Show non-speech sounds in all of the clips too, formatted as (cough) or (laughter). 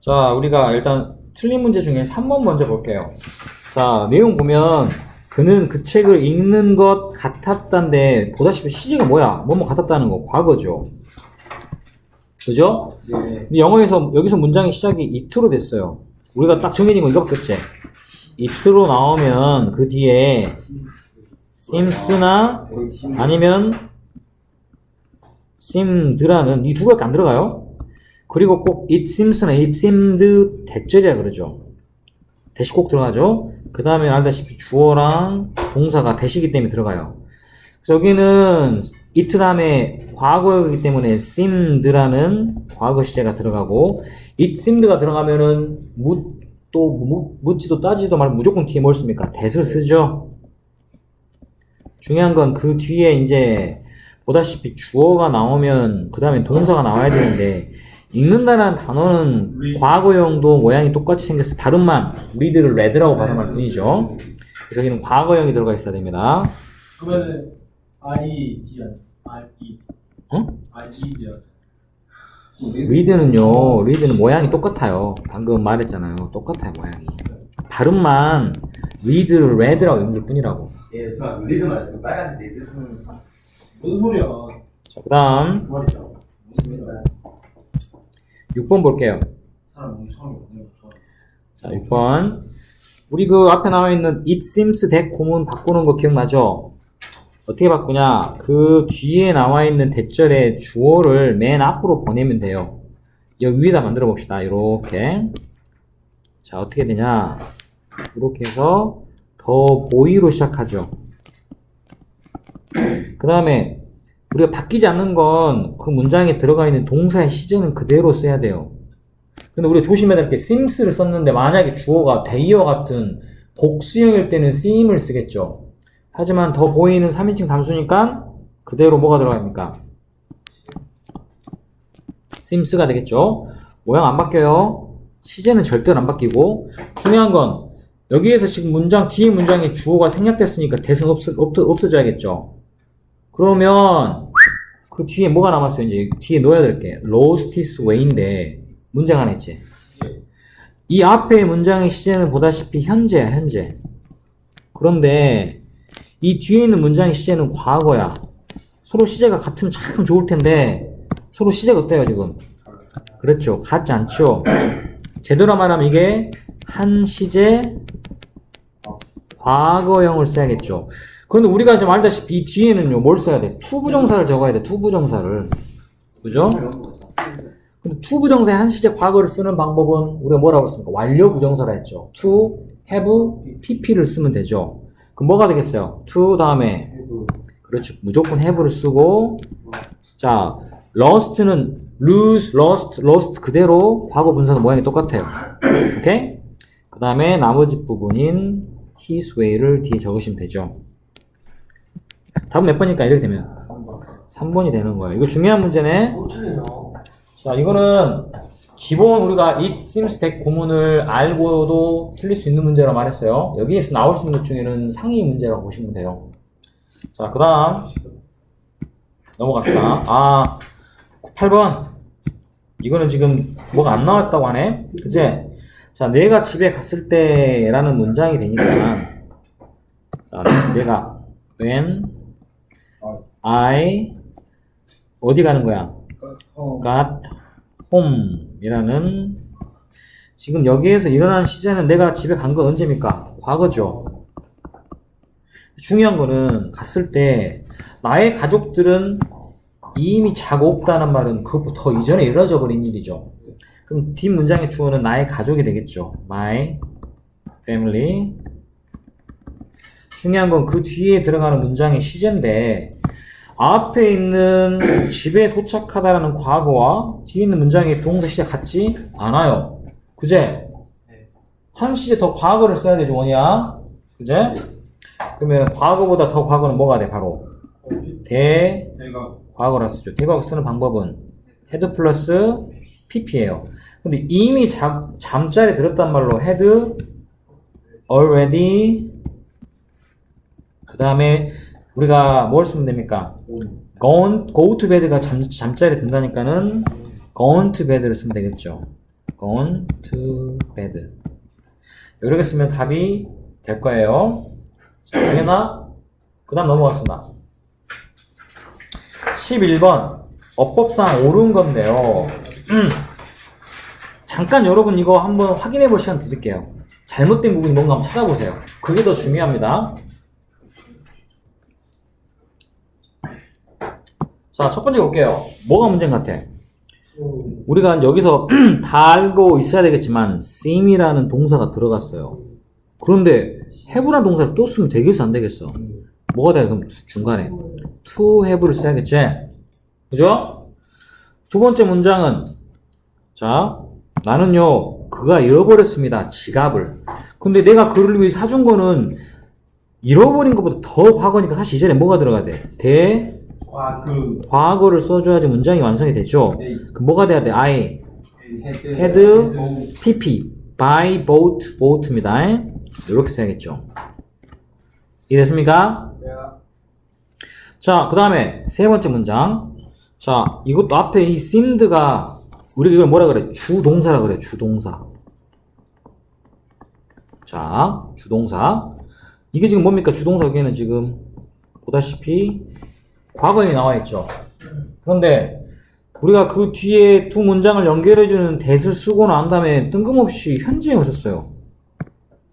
자, 우리가 일단 틀린 문제 중에 3번 먼저 볼게요. 자, 내용 보면 그는 그 책을 읽는 것 같았단데 보다시피 시제가 뭐야? 뭐뭐 같았다는 거 과거죠. 그죠? 네. 영어에서 여기서 문장의 시작이 it로 됐어요. 우리가 딱 정해진 거 이거밖에 없지. it로 나오면 그 뒤에 sims나 아니면 simed라는 이 두 개밖에 안 들어가요. 그리고 꼭 it seems나 it seemed 대절이야 그러죠. 대시 꼭 들어가죠. 그 다음에 알다시피 주어랑 동사가 대시기 때문에 들어가요. 여기는 it 다음에 과거이기 때문에 seemed라는 과거 시제가 들어가고 it seemed가 들어가면은 묻, 또 묻, 묻지도 따지도 말고 무조건 뒤에 뭘 씁니까? 대를 쓰죠. 중요한 건 그 뒤에 이제 보다시피 주어가 나오면 그 다음에 동사가 나와야 되는데 읽는다는 단어는 과거형도 모양이 똑같이 생겼어. 발음만 리드를 레드라고 발음할 뿐이죠. 그래서 여기는 과거형이 들어가 있어야 됩니다. 그러면은 I G I E 어? I G D 리드는요 리드는 모양이 똑같아요. 방금 말했잖아요. 똑같아요 모양이. 발음만 리드를 레드라고 읽을 뿐이라고. 예, 저 리드 말했어요. 빨간 리드. 무슨 소리야? 자 그 다음. 6번 볼게요. 자 6번 우리 그 앞에 나와 있는 it seems that 구문 바꾸는 거 기억나죠? 어떻게 바꾸냐? 그 뒤에 나와 있는 대절의 주어를 맨 앞으로 보내면 돼요. 여기 위에다 만들어 봅시다. 이렇게. 자, 어떻게 되냐? 이렇게 해서 더 보이로 시작하죠. 그 다음에 우리가 바뀌지 않는 건 그 문장에 들어가 있는 동사의 시제는 그대로 써야 돼요. 근데 우리가 조심해야 될 게 seems를 썼는데 만약에 주어가 the이와 같은 복수형일 때는 seem을 쓰겠죠. 하지만 더 보이는 3인칭 단수니까 그대로 뭐가 들어갑니까? seems가 되겠죠. 모양 안 바뀌어요. 시제는 절대로 안 바뀌고 중요한 건 여기에서 지금 문장 뒤에 문장에 주어가 생략됐으니까 대신 없어, 없, 없어져야겠죠. 그러면 그 뒤에 뭐가 남았어요? 이제 뒤에 넣어야 될게 his way인데 문장 안에 있지. 이 앞에 문장의 시제는 보다시피 현재야 현재. 그런데 이 뒤에 있는 문장의 시제는 과거야. 서로 시제가 같으면 참 좋을 텐데 서로 시제가 어때요 지금? 그렇죠. 같지 않죠. 제대로 말하면 이게 한 시제 과거형을 써야겠죠. 그런데 우리가 지금 알다시피 이 뒤에는요 뭘 써야 돼? 투부정사를 적어야 돼. 투부정사를. 그죠? 근데 to 부정사의 한 시제 과거를 쓰는 방법은 우리가 뭐라고 했습니까? 완료 부정사라 했죠. to, have, pp를 쓰면 되죠. 그럼 뭐가 되겠어요? to 다음에 그렇죠. 무조건 have를 쓰고 자, lost는 lose, lost, lost 그대로 과거 분사는 모양이 똑같아요. 오케이? 그 다음에 나머지 부분인 his way를 뒤에 적으시면 되죠. 답은 몇 번일까? 이렇게 되면 3번이 되는 거예요. 이거 중요한 문제네. 자, 이거는 기본 우리가 it seems that 구문을 알고도 틀릴 수 있는 문제라 말했어요. 여기에서 나올 수 있는 것 중에는 상위 문제라고 보시면 돼요. 자, 그 다음 넘어갑시다. 아, 8번. 이거는 지금 뭐가 안 나왔다고 하네? 그제? 자, 내가 집에 갔을 때라는 문장이 되니까 자, 내가 when I 어디 가는 거야? 어. got home 이라는 지금 여기에서 일어난 시제는 내가 집에 간건 언제입니까? 과거죠. 중요한 거는 갔을 때 나의 가족들은 이미 자고 없다는 말은 그것보다 더 이전에 이루어져 버린 일이죠. 그럼 뒷 문장의 주어는 나의 가족이 되겠죠. My family. 중요한 건 그 뒤에 들어가는 문장의 시제인데 앞에 있는 (clears throat) 집에 도착하다라는 과거와 뒤에 있는 문장의 동사 시제 같지 않아요. 그제? 한 시제 더 과거를 써야 되죠, 원이야. 그제? 그러면 과거보다 더 과거는 뭐가 돼, 바로? 대, 과거라 쓰죠. 대과거 쓰는 방법은 헤드 플러스 pp예요. 근데 이미 자, 잠자리 들었단 말로 헤드 already 그 다음에 우리가 뭘 쓰면 됩니까? gone, go to bed가 잠, 잠자리 든다니까는 gone to bed를 쓰면 되겠죠. gone to bed. 이렇게 쓰면 답이 될 거예요. 자, 되겠나? 그 다음 넘어가겠습니다. 11번. 어법상 옳은 건데요. 음. 잠깐 여러분 이거 한번 확인해 볼 시간 드릴게요. 잘못된 부분이 뭔가 한번 찾아보세요. 그게 더 중요합니다. 자, 첫 번째 볼게요. 뭐가 문제인 것 같아? 우리가 여기서 (clears throat) 다 알고 있어야 되겠지만 seem이라는 동사가 들어갔어요. 그런데 have라는 동사를 또 쓰면 되겠어 안 되겠어? 뭐가 돼? 그럼 주- 중간에 to have를 써야겠지? 그죠? 두 번째 문장은 자 나는요 그가 잃어버렸습니다 지갑을. 근데 내가 그를 위해 사준 거는 잃어버린 것보다 더 과거니까 사실 이전에 뭐가 들어가야 돼? 대 과그 과거를 써줘야지 문장이 완성이 되죠. 네. 그 뭐가 돼야 돼? I 헤드 had PP by boat boat입니다. 이렇게 써야겠죠. 이해됐습니까? 자, 그 다음에 세 번째 문장. 자, 이것도 앞에 이 seemed가 우리가 이걸 뭐라 그래? 주동사라 그래. 주동사. 자, 주동사. 이게 지금 뭡니까? 주동사 여기에는 지금 보다시피 과거에 나와 있죠. 그런데 우리가 그 뒤에 두 문장을 연결해주는 that을 쓰고 난 다음에 뜬금없이 현재에 오셨어요.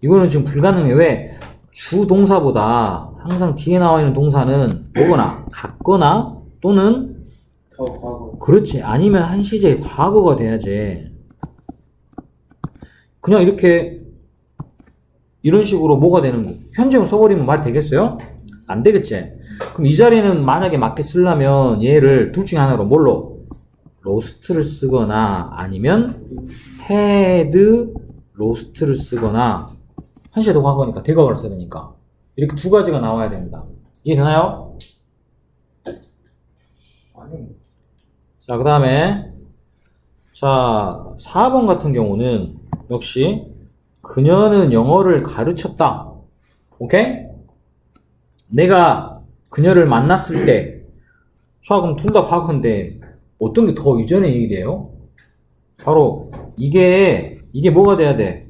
이거는 지금 불가능해. 왜? 주 동사보다 항상 뒤에 나와 있는 동사는 뭐거나 같거나 또는 그렇지 아니면 한 시제의 과거가 돼야지. 그냥 이렇게 이런 식으로 뭐가 되는 거? 현재로 써버리면 말이 되겠어요? 안 되겠지. 그럼 이 자리는 만약에 맞게 쓰려면 얘를 둘 중에 하나로 뭘로? 로스트를 쓰거나 아니면 헤드 로스트를 쓰거나 한 시에 더 과거니까 대과거를 써야 되니까 이렇게 두 가지가 나와야 됩니다. 이해되나요? 자, 그 다음에, 자, 4번 같은 경우는 역시, 그녀는 영어를 가르쳤다. 오케이? 내가 그녀를 만났을 때, 자, 그럼 둘다 과거인데, 어떤 게 더 이전의 일이에요? 바로, 이게, 이게 뭐가 돼야 돼?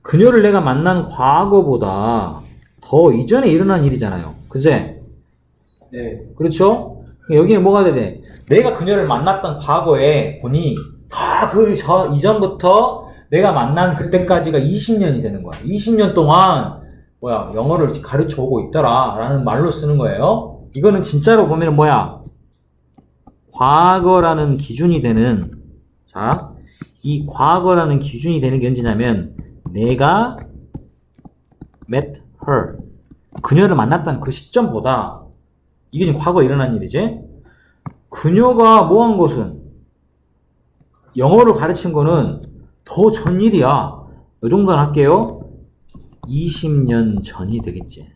그녀를 내가 만난 과거보다 더 이전에 일어난 일이잖아요. 그제? 네 그렇죠? 여기는 뭐가 돼야 돼? 내가 그녀를 만났던 과거에 보니 다 그 이전부터 내가 만난 그때까지가 20년이 되는 거야. 20년 동안 뭐야 영어를 가르쳐 오고 있더라라는 말로 쓰는 거예요. 이거는 진짜로 보면 뭐야 과거라는 기준이 되는 자, 이 과거라는 기준이 되는 게 언제냐면 내가 met her 그녀를 만났던 그 시점보다 이게 지금 과거에 일어난 일이지. 그녀가 뭐 한 것은 영어를 가르친 거는 더 전 일이야. 이 정도는 할게요. 20년 전이 되겠지.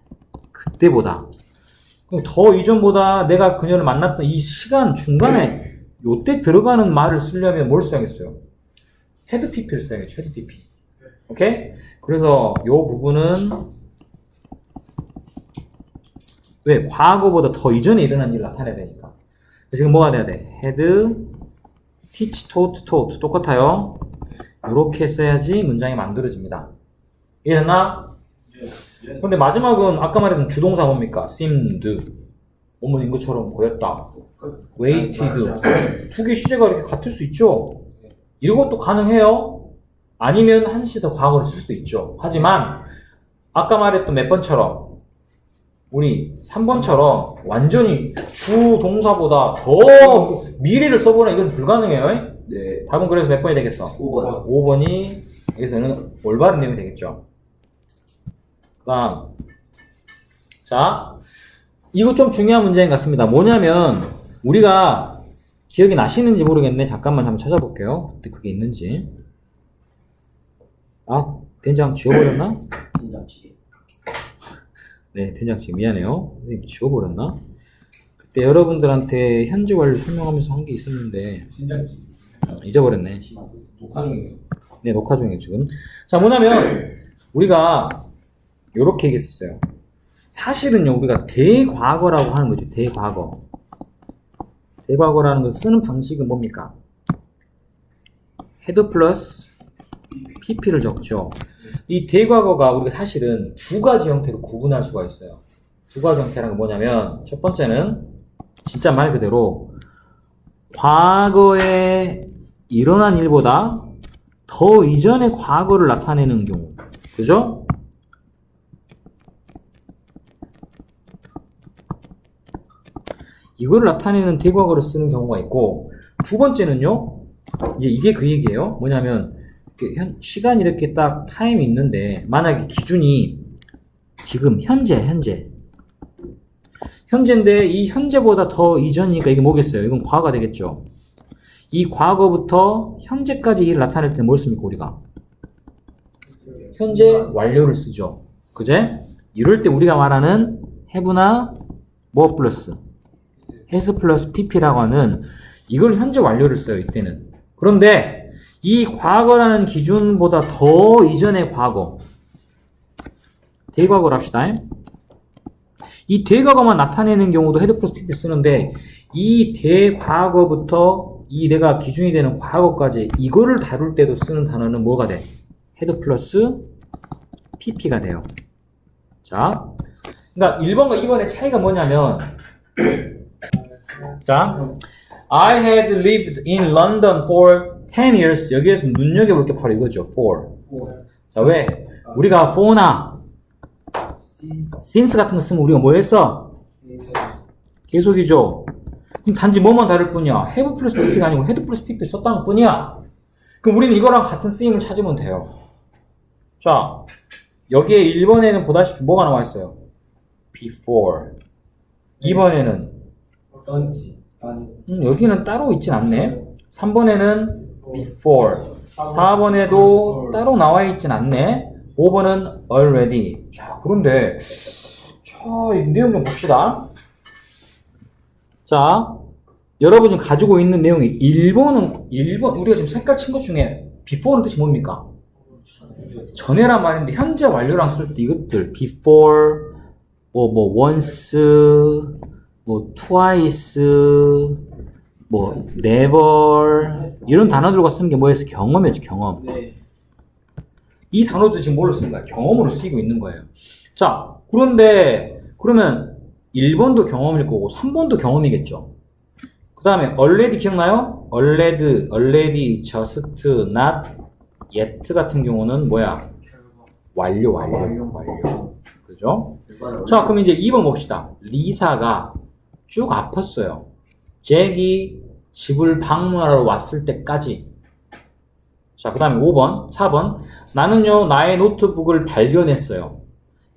그때보다. 더 이전보다 내가 그녀를 만났던 이 시간 중간에 요때 들어가는 말을 쓰려면 뭘 써야겠어요? 헤드 PP를 써야겠죠. 헤드 PP. 오케이? 그래서 요 부분은 왜? 과거보다 더 이전에 일어난 일을 나타내야 되니까. 지금 뭐가 돼야 돼? 헤드, teach, taught. 똑같아요. 이렇게 써야지 문장이 만들어집니다. 이해됐나? 근데 마지막은 아까 말했던 주동사 뭡니까? seemed. 어머인 것처럼 보였다. waited. 두개 시제가 이렇게 같을 수 있죠? 이것도 가능해요. 아니면 한 시 더 과거를 쓸 수도 있죠. 하지만 아까 말했던 몇 번처럼 우리 3번처럼 완전히 주 동사보다 더 미래를 써보는 이것은 불가능해요. 네. 답은 그래서 몇 번이 되겠어? 5번. 5번이 여기서는 올바른 내용이 되겠죠. 그 다음. 자, 이거 좀 중요한 문제인 것 같습니다. 뭐냐면, 우리가 기억이 나시는지 모르겠네. 잠깐만 한번 찾아볼게요. 그때 그게 있는지. 아, 된장 지워버렸나? 네, 된장찌개 미안해요. 지워버렸나? 그때 여러분들한테 현지 완료 설명하면서 한 게 있었는데 진짜지 잊어버렸네. 녹화 중이에요 네, 녹화 중이에요, 지금. 자, 뭐냐면, 우리가, 요렇게 얘기했었어요. 사실은요, 우리가 대과거라고 하는 거죠, 대과거. 대과거라는 걸 쓰는 방식은 뭡니까? 헤드 플러스 PP를 적죠. 이 대과거가 우리가 사실은 두 가지 형태로 구분할 수가 있어요. 두 가지 형태라는 건 뭐냐면 첫 번째는 진짜 말 그대로 과거에 일어난 일보다 더 이전의 과거를 나타내는 경우. 그죠? 이거를 나타내는 대과거를 쓰는 경우가 있고 두 번째는요. 이제 이게 그 얘기예요. 뭐냐면 이렇게 현, 시간이 이렇게 딱 타임이 있는데 만약에 기준이 지금 현재 현재 현재인데 이 현재보다 더 이전이니까 이게 뭐겠어요? 이건 과거가 되겠죠. 이 과거부터 현재까지 일을 나타낼 때는 뭘 씁니까 우리가? 현재 완료를 쓰죠. 그제? 이럴 때 우리가 말하는 have나 뭐 플러스 has 플러스 pp라고 하는 이걸 현재 완료를 써요 이때는. 그런데 이 과거라는 기준보다 더 이전의 과거 대과거를 합시다. 이 대과거만 나타내는 경우도 헤드 플러스 pp 쓰는데 이 대과거부터 이 내가 기준이 되는 과거까지 이거를 다룰 때도 쓰는 단어는 뭐가 돼? 헤드 플러스 pp가 돼요. 자, 그러니까 1번과 2번의 차이가 뭐냐면 (clears throat) 자, I had lived in London for 10 years. 여기에서 눈여겨볼 게 바로 이거죠. for. 자, 왜? 우리가 for나 since 같은 거 쓰면 우리가 뭐 했어? 계속이죠. 그럼 단지 뭐만 다를 뿐이야. have 플러스 pp가 아니고 had 플러스 pp 썼다는 뿐이야. 그럼 우리는 이거랑 같은 쓰임을 찾으면 돼요. 자, 여기에 1번에는 보다시피 뭐가 나와 있어요? before. 2번에는 아니 음, 여기는 따로 있진 않네. 3번에는 before. 4번에도 따로 나와 있진 않네. 5번은 already. 자, 그런데, 자, 이 내용 좀 봅시다. 자, 여러분이 가지고 있는 내용이 1번은, 1번, 우리가 지금 색깔 친 것 중에 before는 뜻이 뭡니까? 전에란 말인데, 현재 완료랑 쓸 때 이것들, before, 뭐, 뭐, once, 뭐, twice, 뭐, never, 이런 단어들과 쓰는 게 뭐였어? 경험이었죠, 경험. 네. 이 단어도 지금 뭘로 쓰는 거야? 경험으로 쓰이고 있는 거예요. 자, 그런데, 그러면 1번도 경험일 거고, 3번도 경험이겠죠. 그 다음에, already 기억나요? already, already, just, not, yet 같은 경우는 뭐야? 완료, 완료, 완료. 그죠? 자, 그럼 이제 2번 봅시다. 리사가 쭉 아팠어요. 잭이 집을 방문하러 왔을 때까지. 자, 그 다음에 5번, 4번. 나는요, 나의 노트북을 발견했어요.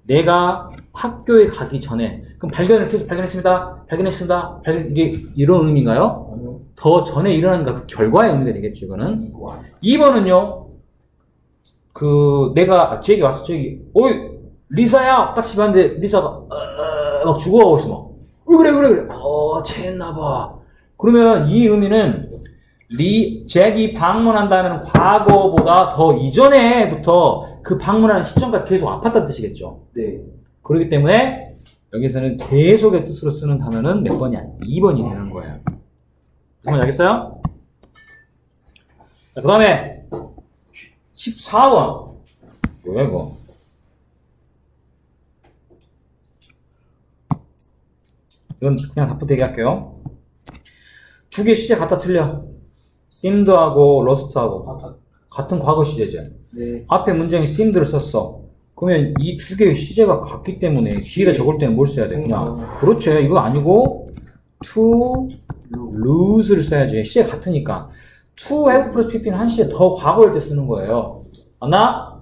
내가 학교에 가기 전에. 그럼 발견을 계속 발견했습니다. 발견했습니다. 발견, 이게 이런 의미인가요? 더 전에 일어난 그 결과의 의미가 되겠죠, 이거는. 2번은요, 그, 내가, 잭이 왔어, 잭이. 어이, 리사야! 딱 집안데 리사가, 어, 막 죽어가고 있어, 막. 어, 그래, 그래, 그래. 어, 체했나봐. 그러면 이 의미는, 리, 잭이 방문한다는 과거보다 더 이전에부터 그 방문하는 시점까지 계속 아팠다는 뜻이겠죠. 네 그렇기 때문에, 여기서는 계속의 뜻으로 쓰는 단어는 몇 번이야? 2번이 되는 거예요. 무슨 알겠어요? 자, 그 다음에, 14번. 뭐야, 이거? 이건 그냥 답부터 얘기할게요. 두 개 시제 갖다 틀려. simed하고 lost하고. 같은 과거 시제죠. 네. 앞에 문장에 simed를 썼어. 그러면 이 두 개의 시제가 같기 때문에 뒤에다 적을 때는 뭘 써야 돼? 그냥. 그렇죠. 이거 아니고 to lose를 써야지. 시제 같으니까. to have 플러스 pp는 한 시제 더 과거일 때 쓰는 거예요. 맞나?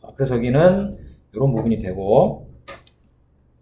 자, 그래서 여기는 이런 부분이 되고